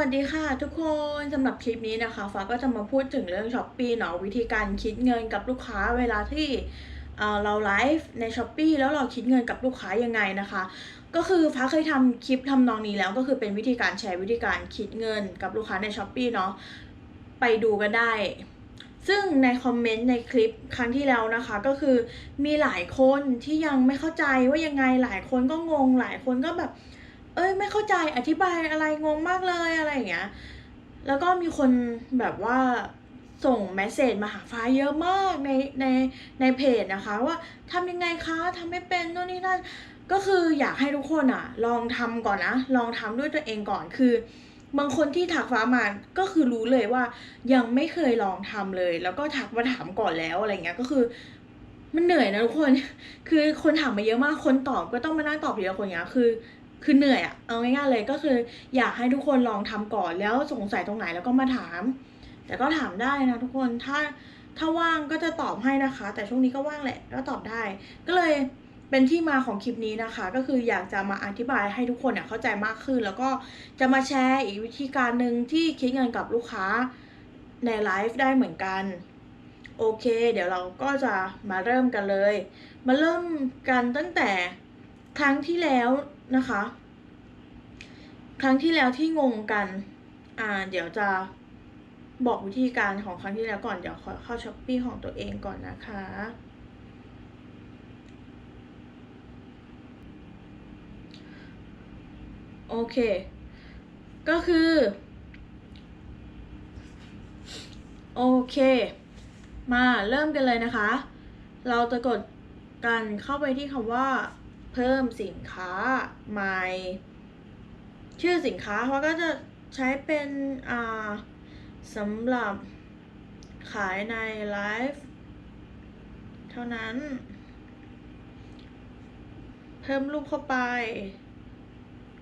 วัสดีค่ะทุกคนสำหรับคลิปนี้นะคะฟ้าก็จะมาพูดถึงเรื่องช้อปปี้เนาะวิธีการคิดเงินกับลูกค้าเวลาที่เอ่อเราไลฟ์ในช้อปปีแล้วเราคิดเงินกับลูกค้ายังไงนะคะ ก็คือฟ้าเคยทำคลิปทำนองนี้แล้วก็คือเป็นวิธีการแชร์วิธีการคิดเงินกับลูกค้าในช้อปปีเนาะไปดูกันได้ ซึ่งในคอมเมนต์ในคลิปครั้งที่แล้วนะคะ ก็คือมีหลายคนที่ยังไม่เข้าใจว่ายังไงหลายคนก็งงหลายคนก็แบบ เอ้ยไม่เข้าใจอธิบายอะไรงงมากเลยอะไรอย่างเงี้ย แล้วก็มีคนแบบว่าส่งเมสเซจมาหาฟ้าเยอะมากในในในเพจนะคะ ว่าทำยังไงคะทำไม่เป็นโน่นนี่นั่นก็คืออยากให้ทุกคนอะลองทำก่อนนะ ลองทำด้วยตัวเองก่อนคือบางคนที่ถักฟ้ามาก็คือรู้เลยว่ายังไม่เคยลองทำเลย แล้วก็ทักมาถามก่อนแล้วอะไรเงี้ยก็คือ มันเหนื่อยนะทุกคน คือคนถามมาเยอะมากคนตอบก็ต้องมานั่งตอบทีละคนเงี้ยคือ คือเหนื่อยอะเอาง่ายๆเลยก็คือ อยากให้ทุกคนลองทำก่อนแล้วสงสัยตรงไหนแล้วก็มาถาม แต่ก็ถามได้นะทุกคนถ้าถ้าว่างก็จะตอบให้นะคะ แต่ช่วงนี้ก็ว่างแหละก็ตอบได้ ก็เลยเป็นที่มาของคลิปนี้นะคะ ก็คืออยากจะมาอธิบายให้ทุกคนเนี่ยเข้าใจมากขึ้น แล้วก็จะมาแชร์อีกวิธีการหนึ่งที่คิดเงินกับลูกค้าในไลฟ์ได้เหมือนกันโอเค เดี๋ยวเราก็จะมาเริ่มกันเลย มาเริ่มกันตั้งแต่ ครั้งที่แล้วนะคะ ครั้งที่แล้วที่งงกัน อ่า เดี๋ยวจะบอกวิธีการของครั้งที่แล้วก่อน เดี๋ยวขอเข้าช้อปปี้ของตัวเองก่อนนะคะ โอเค ก็คือ โอเค มาเริ่มกันเลยนะคะ เราจะกดกันเข้าไปที่คำว่า เพิ่มสินค้าใหม่ ชื่อสินค้าเขาก็จะใช้เป็นอ่าสำหรับขายในไลฟ์เท่านั้น เพิ่มรูปเข้าไป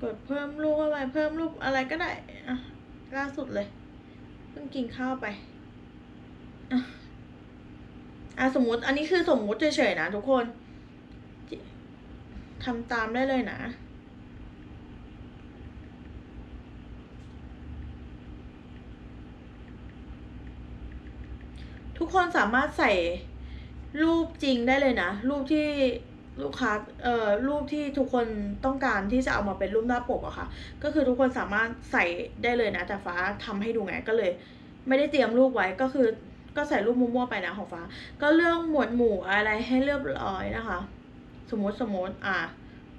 กดเพิ่มรูปเข้าไป เพิ่มรูปอะไรก็ได้อะล่าสุดเลย เพิ่งกินข้าวไปอะสมมติอันนี้คือสมมุติเฉยๆนะทุกคน ทำตามได้เลยนะ ทุกคนสามารถใส่รูปจริงได้เลยนะ รูปที่ลูกค้าเอ่อรูปที่ทุกคนต้องการที่จะเอามาเป็นรูปหน้าปกอะค่ะ ก็คือทุกคนสามารถใส่ได้เลยนะ แต่ฟ้าทำให้ดูไงก็เลย ไม่ได้เตรียมรูปไว้ก็คือก็ใส่รูปมั่วๆไปนะของฟ้า ก็เลือกหมวดหมู่อะไรให้เรียบร้อยนะคะ สมมติสมมติอะ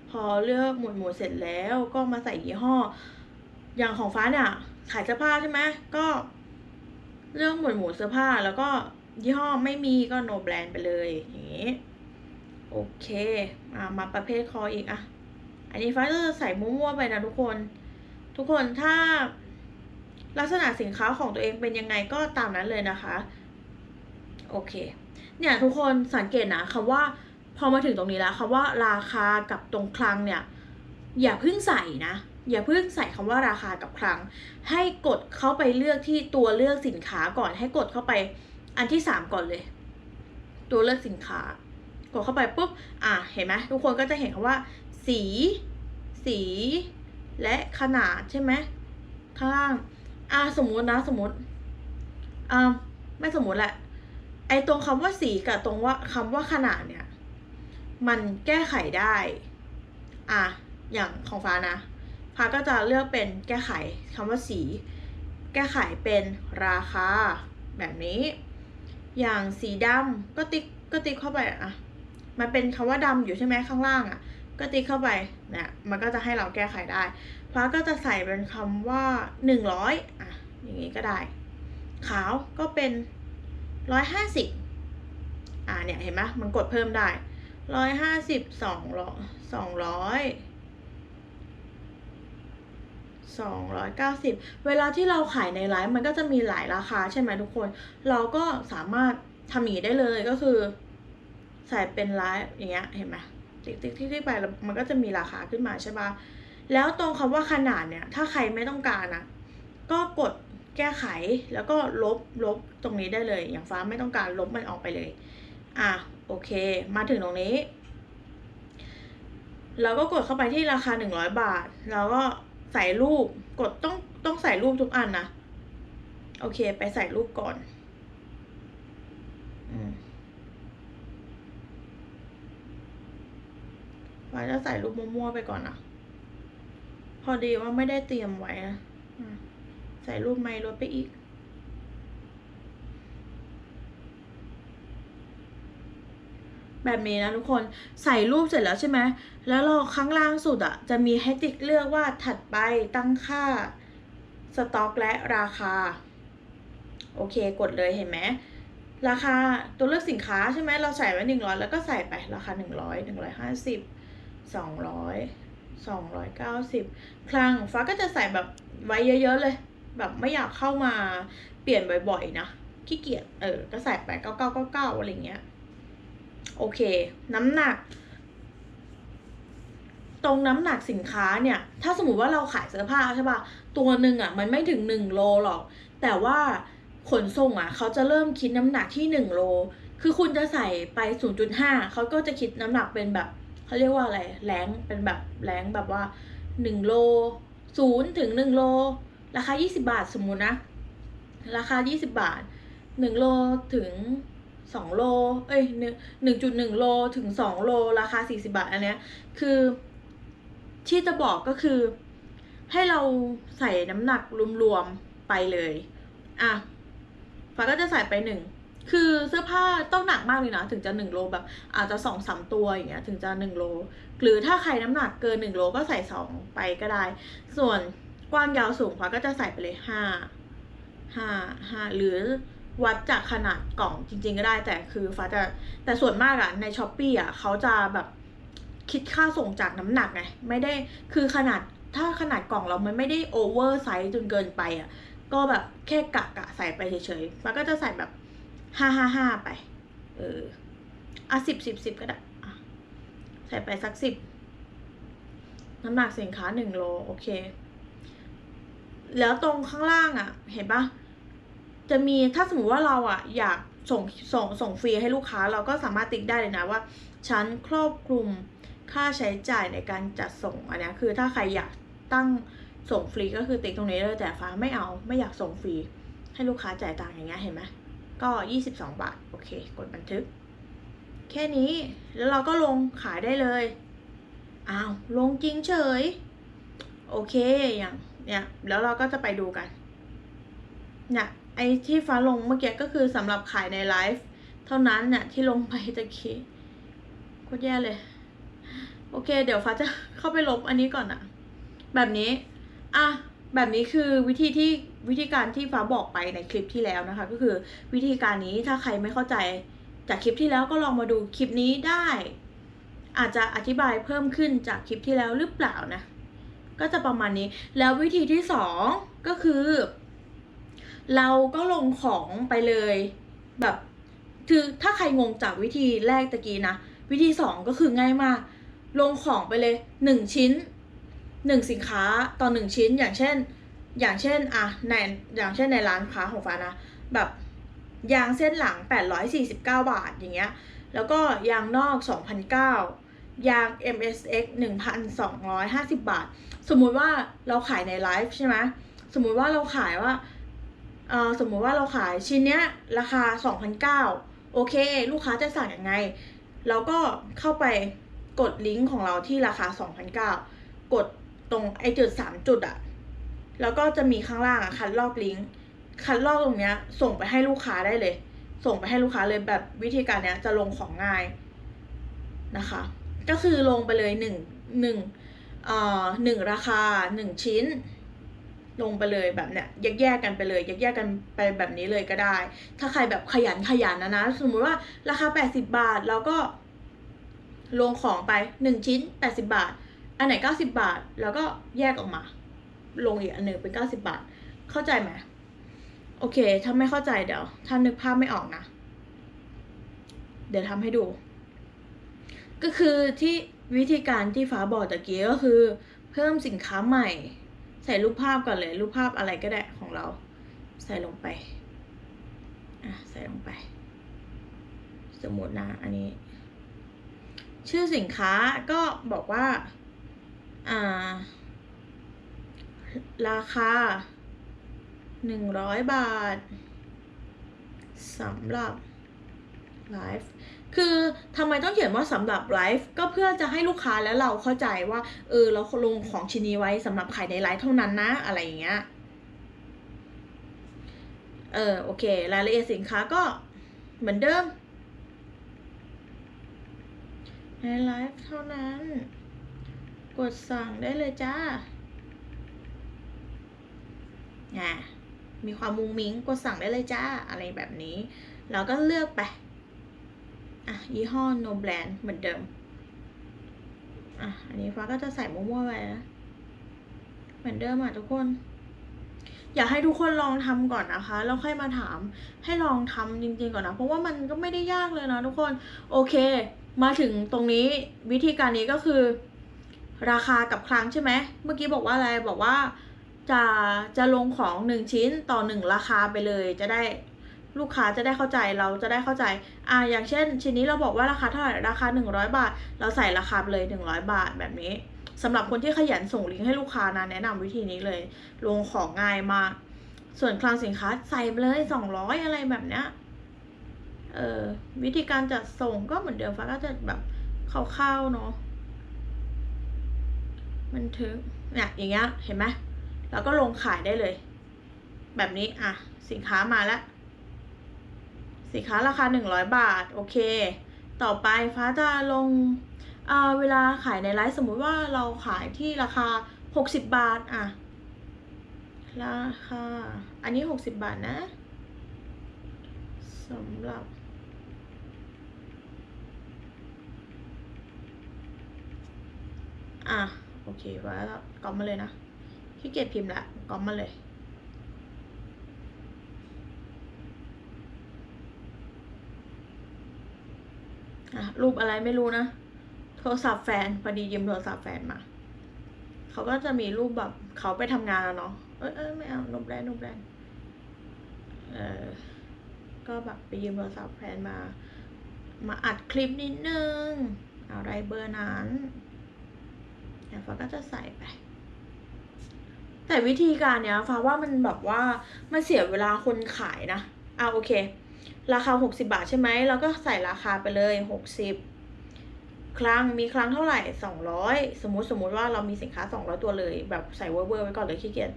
พอเลือกหมวดหมู่เสร็จแล้วก็มาใส่ยี่ห้อ อย่างของฟ้าเนี่ยขายเสื้อผ้าใช่ไหมก็เลือกหมวดหมู่เสื้อผ้าแล้วก็ยี่ห้อไม่มีก็ no brand ไปเลยอย่างนี้โอเคอ่ามาประเภทคออีกอะ อันนี้ฟ้าจะใส่มั่วๆไปนะทุกคน ทุกคนถ้าลักษณะสินค้าของตัวเองเป็นยังไงก็ตามนั้นเลยนะคะ โอเค เนี่ยทุกคนสังเกตนะคำว่า พอมาถึงตรงนี้แล้วคำว่าราคากับตรงคลังเนี่ยอย่าเพิ่งใส่นะ อย่าเพิ่งใส่คำว่าราคากับคลัง ให้กดเข้าไปเลือกที่ตัวเลือกสินค้าก่อนให้กดเข้าไปอันที่สามก่อนเลย ตัวเลือกสินค้ากดเข้าไปปุ๊บอะเห็นไหมทุกคนก็จะเห็นคำว่า สี สี และขนาดใช่ไหมข้างล่างอะสมมุตินะสมมุติอ่าไม่สมมุติแหละไอตรงคำว่าสีกับตรงว่าคำว่าขนาดเนี่ย มันแก้ไขได้ อะ อย่างของฟ้านะ ฟ้าก็จะเลือกเป็นแก้ไขคำว่าสี แก้ไขเป็นราคา แบบนี้ อย่างสีดำก็ติ๊กก็ติ๊กเข้าไปอะ มันเป็นคำว่าดำอยู่ใช่ไหมข้างล่างอะ ก็ติ๊กเข้าไปเนี่ยมันก็จะให้เราแก้ไขได้ ฟ้าก็จะใส่เป็นคำว่าหนึ่งร้อยอะ อย่างนี้ก็ได้ ขาวก็เป็นร้อยห้าสิบอ่าเนี่ยเห็นไหมมันกดเพิ่มได้ ร้อยห้าสิบสองร้อยสองร้อยสองร้อยเก้าสิบเวลาที่เราขายในไลฟ์มันก็จะมีหลายราคาใช่ไหมทุกคน เราก็สามารถทำอย่างนี้ได้เลยก็คือ ใส่เป็นไลฟ์อย่างเงี้ยเห็นไหมติ๊กติ๊กติ๊กไปแล้วมันก็จะมีราคาขึ้นมาใช่ปะแล้วตรงคำว่าขนาดเนี่ย ถ้าใครไม่ต้องการนะก็กดแก้ไขแล้วก็ลบลบตรงนี้ได้เลย อย่างฟ้าไม่ต้องการลบมันออกไปเลย อะ โอเค มาถึงตรงนี้ เราก็กดเข้าไปที่ราคาหนึ่งร้อยบาท แล้วก็ใส่รูป กดต้องต้องใส่รูปทุกอันนะ โอเค ไปใส่รูปก่อนอืมฟ้าจะใส่รูปมั่วๆไปก่อนนะพอดีว่าไม่ได้เตรียมไว้นะใส่รูปไม้ลดไปอีก แบบนี้นะทุกคนใส่รูปเสร็จแล้วใช่ไหมแล้วเราข้างล่างสุดอะ่ะ จะมีให้ติ๊กเลือกว่าถัดไปตั้งค่าสต็อกและราคา โอเคกดเลยเห็นไหมราคาตัวเลือกสินค้าใช่ไหมเราใส่ไว้หนึ่งร้อยแล้วก็ใส่ไปราคาหนึ่งร้อยหนึ่งร้อยห้าสิบสองร้อยสองร้อยเก้าสิบครั้งฟ้าก็จะใส่แบบไว้เยอะๆเลย แบบไม่อยากเข้ามาเปลี่ยนบ่อยๆนะขี้เกียจเออก็ใส่ไปเก้าเก้าเก้าเก้าอะไรเงี้ย โอเค น้ำหนัก ตรงน้ำหนักสินค้าเนี่ย ถ้าสมมติว่าเราขายเสื้อผ้าใช่ป่ะตัวหนึ่งอะ มันไม่ถึงหนึ่งโลหรอก แต่ว่าขนส่งอะ เขาจะเริ่มคิดน้ำหนักที่หนึ่งโล คือคุณจะใส่ไปศูนย์จุดห้าเขาก็จะคิดน้ำหนักเป็นแบบเขาเรียกว่าอะไร แรงเป็นแบบแรงแบบว่าหนึ่งโลศูนย์ถึงหนึ่งโล ราคายี่สิบาทสมมุตินะ ราคายี่สิบาทหนึ่งโลถึง สองโล เอ้ยหนึ่งจุดหนึ่งโลถึงสองโล ราคาสี่สิบาท อันเนี้ย คือที่จะบอกก็คือ ให้เราใส่น้ำหนักรวมๆไปเลย อะฟ้าก็จะใส่ไปหนึ่ง คือเสื้อผ้าต้องหนักมากเลยนะ ถึงจะหนึ่งโลแบบ อาจจะสองสามตัวอย่างเงี้ย ถึงจะหนึ่งโล หรือถ้าใครน้ำหนักเกินหนึ่งโลก็ใส่สองไปก็ได้ ส่วนกว้างยาวสูงฟ้าก็จะใส่ไปเลยห้าห้าห้าหรือ วัดจากขนาดกล่องจริง ๆ ก็ได้แต่คือฟ้าจะแต่ส่วนมากอะในช้อปปี้อะเขาจะแบบคิดค่าส่งจากน้ำหนักไงไม่ได้คือขนาดถ้าขนาดกล่องเรามันไม่ได้โอเวอร์ไซส์จนเกินไปอะก็แบบแค่กะกะใส่ไปเฉยๆฟ้าก็จะใส่แบบห้าห้าห้าไป เอออะสิบสิบสิบก็ได้ใส่ไปสักสิบน้ำหนักสินค้าหนึ่งโลโอเค แล้วตรงข้างล่างอะ เห็นปะ จะมีถ้าสมมติว่าเราอะอยากส่งส่งส่งฟรีให้ลูกค้าเราก็สามารถติ๊กได้เลยนะว่าฉันครอบคลุมค่าใช้จ่ายในการจัดส่งอันนี้คือถ้าใครอยากตั้งส่งฟรีก็คือติ๊กตรงนี้เลยแต่ฟ้าไม่เอาไม่อยากส่งฟรีให้ลูกค้าจ่ายตังค์อย่างเงี้ยเห็นไหมก็ยี่สิบสองบาท โอเค กดบันทึก แค่นี้แล้วเราก็ลงขายได้เลยอ้าวลงจริงเฉย โอเคอย่างเนี่ยแล้วเราก็จะไปดูกันเนี่ย ไอ้ที่ฟ้าลงเมื่อกี้ก็คือสำหรับขายในไลฟ์เท่านั้นเนี่ยที่ลงไปตะกี้โคตรแย่เลย โอเค เดี๋ยวฟ้าจะเข้าไปลบอันนี้ก่อนอะแบบนี้อะแบบนี้คือวิธีที่วิธีการที่ฟ้าบอกไปในคลิปที่แล้วนะคะ ก็คือวิธีการนี้ถ้าใครไม่เข้าใจจากคลิปที่แล้วก็ลองมาดูคลิปนี้ได้ อาจจะอธิบายเพิ่มขึ้นจากคลิปที่แล้วหรือเปล่านะ ก็จะประมาณนี้แล้ววิธีที่สองก็คือ เราก็ลงของไปเลยแบบคือถ้าใครงงจากวิธีแรกตะกี้นะ วิธีสองก็คือง่ายมาก ลงของไปเลยหนึ่งชิ้นหนึ่งสินค้าต่อหนึ่งชิ้นอย่างเช่น อย่างเช่นอะในอย่างเช่นในร้านค้าของฟ้านะแบบยางเส้นหลัง 849 บาทอย่างเงี้ยแล้วก็ยางนอก 2,009ยาง MSX 1,250 บาท สมมุติว่าเราขายในไลฟ์ใช่ไหมสมมุติว่าเราขายว่า สมมุติว่าเราขายชิ้นเนี้ยราคา2,009โอเค ลูกค้าจะสั่งยังไง เราก็เข้าไปกดลิงก์ของเราที่ราคา2,009กดตรงไอจุดสามจุดอะแล้วก็จะมีข้างล่างอะคัดลอกลิงก์คัดลอกตรงเนี้ยส่งไปให้ลูกค้าได้เลย ส่งไปให้ลูกค้าเลยแบบวิธีการเนี้ยจะลงของง่ายนะคะ ก็คือลงไปเลยหนึ่งหนึ่งเอ่อหนึ่งราคาหนึ่งชิ้น ลงไปเลยแบบเนี้ยแยกแยกๆกันไปเลยแยกแยกๆกันไปแบบนี้เลยก็ได้ ถ้าใครแบบขยันขยันนะนะ สมมุติว่าราคา 80 บาทเราก็ ลงของไปหนึ่งชิ้น 80 บาท อันไหน 90 บาท แล้วก็แยกออกมา ลงอีกอันหนึ่งเป็น 90 บาท เข้าใจไหมโอเค ถ้าไม่เข้าใจเดี๋ยวถ้านึกภาพไม่ออกนะ เดี๋ยวทำให้ดู ก็คือที่วิธีการที่ฟ้าบอกตะกี้ก็คือ เพิ่มสินค้าใหม่ ใส่รูปภาพก่อนเลย รูปภาพอะไรก็ได้ของเรา ใส่ลงไปอะใส่ลงไป สมมตินะอันนี้ ชื่อสินค้าก็บอกว่าอ่า ราคาหนึ่งร้อยบาทสำหรับไลฟ์ คือทำไมต้องเขียนว่าสำหรับไลฟ์ก็เพื่อจะให้ลูกค้าและเราเข้าใจว่า เออเราลงของชิ้นนี้ไว้สำหรับขายในไลฟ์เท่านั้นนะ อะไรอย่างเงี้ยเออโอเครายละเอียดสินค้าก็เหมือนเดิมในไลฟ์เท่านั้น กดสั่งได้เลยจ้าอะมีความมุงมิ้งกดสั่งได้เลยจ้า อะไรแบบนี้ เราก็เลือกไป อะยี่ห้อ no brand เหมือนเดิม อะ อันนี้ฟ้าก็จะใส่มั่วๆไปนะ เหมือนเดิมอะทุกคน อยากให้ทุกคนลองทำก่อนนะคะ แล้วค่อยมาถาม ให้ลองทำจริงๆก่อนนะ เพราะว่ามันก็ไม่ได้ยากเลยนะทุกคน โอเค มาถึงตรงนี้วิธีการนี้ก็คือ ราคากับครั้งใช่ไหม เมื่อกี้บอกว่าอะไร บอกว่าจะจะลงของหนึ่งชิ้นต่อหนึ่งราคาไปเลยจะได้ ลูกค้าจะได้เข้าใจเราจะได้เข้าใจอ่าอย่างเช่น ชิ้นนี้เราบอกว่าราคาเท่าไหร่ราคาหนึ่งร้อยบาท เราใส่ราคาเลยหนึ่งร้อยบาทแบบนี้สำหรับคนที่ขยันส่งลิงก์ให้ลูกค้านะแนะนำวิธีนี้เลย ลงของง่ายมาก ส่วนคลังสินค้าใส่ไปเลยสองร้อยอะไรแบบเนี้ยเออวิธีการจัดส่งก็เหมือนเดิมฟ้าก็จะแบบคร่าวๆเนาะมันถึงเนี่ยอย่างเงี้ยเห็นไหมแล้วก็ลงขายได้เลย แบบนี้อะสินค้ามาแล้ว สินค้าราคาหนึ่งร้อยบาท โอเค ต่อไปฟ้าจะลงอ่าเวลาขายในไลฟ์สมมุติว่าเราขายที่ราคาหกสิบบาทอะราคา อันนี้หกสิบบาทนะสำหรับอะโอเคไว้แล้วก๊อปมาเลยนะขี้เกียจพิมพ์ละก๊อปมาเลย อะรูปอะไรไม่รู้นะ โทรศัพท์แฟนพอดียืมโทรศัพท์แฟนมา เขาก็จะมีรูปแบบเขาไปทำงานแล้วเนาะเอ้ยเอ้ยไม่เอานมแบรนด์นมแบรนด์เออก็แบบไปยืมโทรศัพท์แฟนมา มาอัดคลิปนิดนึงอะไรเบอร์นั้นเนี่ยฟ้าก็จะใส่ไป แต่วิธีการเนี้ยฟ้าว่ามันแบบว่ามันเสียเวลาคนขายนะอ่าโอเค ราคาหกสิบาทใช่ไหมเราก็ใส่ราคาไปเลยหกสิบครั้งมีครั้งเท่าไหร่สองร้อยสมมติสมมติว่าเรามีสินค้าสองร้อยตัวเลย แบบใส่เวอร์เวอร์ไว้ก่อนเลยขี้เกียจ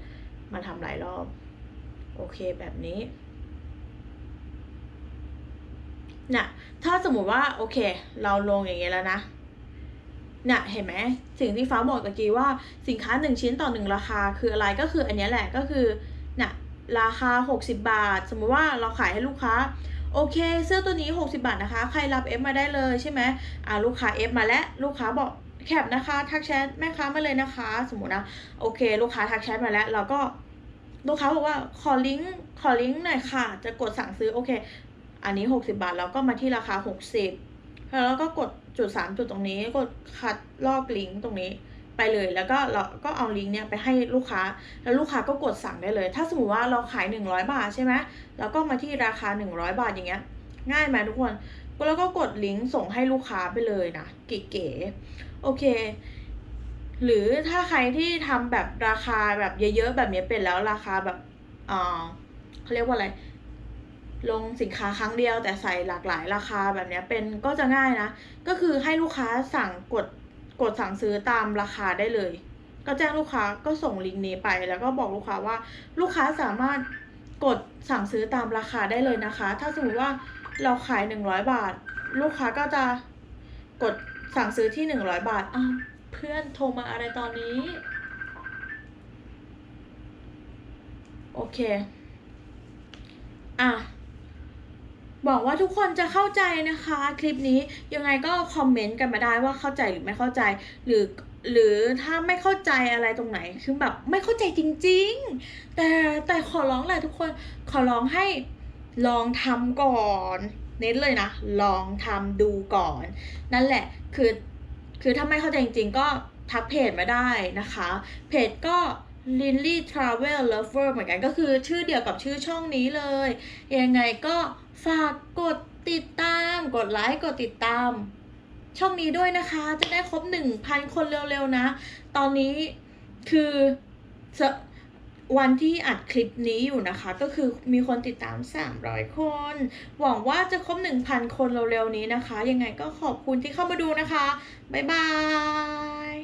มาทำหลายรอบ โอเคแบบนี้น่ะถ้าสมมติว่าโอเค เราลงอย่างเงี้ยแล้วนะน่ะเห็นไหมสิ่งที่ฟ้าบอกตะกี้ว่าสินค้าหนึ่งชิ้นต่อหนึ่งราคาคืออะไรก็คืออันนี้แหละก็คือน่ะราคา 60 บาท สมมุติว่าเราขายให้ลูกค้า โอเค เสื้อตัวนี้ 60 บาทนะคะ ใครรับเอฟมาได้เลยใช่ไหมอ่าลูกค้าเอฟมาแล้วลูกค้าบอกแคปนะคะ ทักแชทแม่ค้ามาเลยนะคะ สมมตินะ โอเค ลูกค้าทักแชทมาแล้ว เราก็ลูกค้าบอกว่าขอลิงก์ขอลิงก์หน่อยค่ะ จะกดสั่งซื้อโอเค อันนี้ 60 บาทเราก็มาที่ราคา 60แล้วก็กดจุดสามจุดตรงนี้กดคัดลอกลิงก์ตรงนี้ ไปเลย แล้วก็เราก็เอาลิงก์เนี่ยไปให้ลูกค้า แล้วลูกค้าก็กดสั่งได้เลย ถ้าสมมติว่าเราขาย 100 บาทใช่ไหมแล้วก็มาที่ราคา 100 บาทอย่างเงี้ย ง่ายไหมทุกคนแล้วก็กดลิงก์ส่งให้ลูกค้าไปเลยนะเก๋ๆโอเค หรือถ้าใครที่ทำแบบราคาแบบเยอะๆแบบนี้เป็นแล้วราคาแบบเอ่าเขาเรียกว่าอะไรลงสินค้าครั้งเดียวแต่ใส่หลากหลายราคาแบบเนี้ยเป็นก็จะง่ายนะ ก็คือให้ลูกค้าสั่งกด กดสั่งซื้อตามราคาได้เลย ก็แจ้งลูกค้าก็ส่งลิงก์นี้ไป แล้วก็บอกลูกค้าว่าลูกค้าสามารถกดสั่งซื้อตามราคาได้เลยนะคะ ถ้าสมมติว่าเราขายหนึ่งร้อยบาท ลูกค้าก็จะกดสั่งซื้อที่หนึ่งร้อยบาทอ้าวเพื่อนโทรมาอะไรตอนนี้ โอเค อะ บอกว่าทุกคนจะเข้าใจนะคะ คลิปนี้ยังไงก็คอมเมนต์กันมาได้ว่าเข้าใจหรือไม่เข้าใจ หรือหรือถ้าไม่เข้าใจอะไรตรงไหนคือแบบไม่เข้าใจจริง ๆ แต่แต่ขอร้องแหละทุกคนขอร้องให้ลองทำก่อนเน้นเลยนะ ลองทำดูก่อน นั่นแหละคือคือถ้าไม่เข้าใจจริง ๆ ก็ทักเพจมาได้นะคะ เพจก็ Lily Travel Lover เหมือนกันก็คือชื่อเดียวกับชื่อช่องนี้เลย ยังไงก็ฝากกดติดตาม กดไลค์กดติดตาม ช่องนี้ด้วยนะคะ จะได้ครบ 1,000 คนเร็วๆนะ ตอนนี้คือวันที่อัดคลิปนี้อยู่นะคะ ก็คือมีคนติดตาม 300 คน หวังว่าจะครบ 1,000 คนเร็วๆนี้นะคะ ยังไงก็ขอบคุณที่เข้ามาดูนะคะ บ๊ายบาย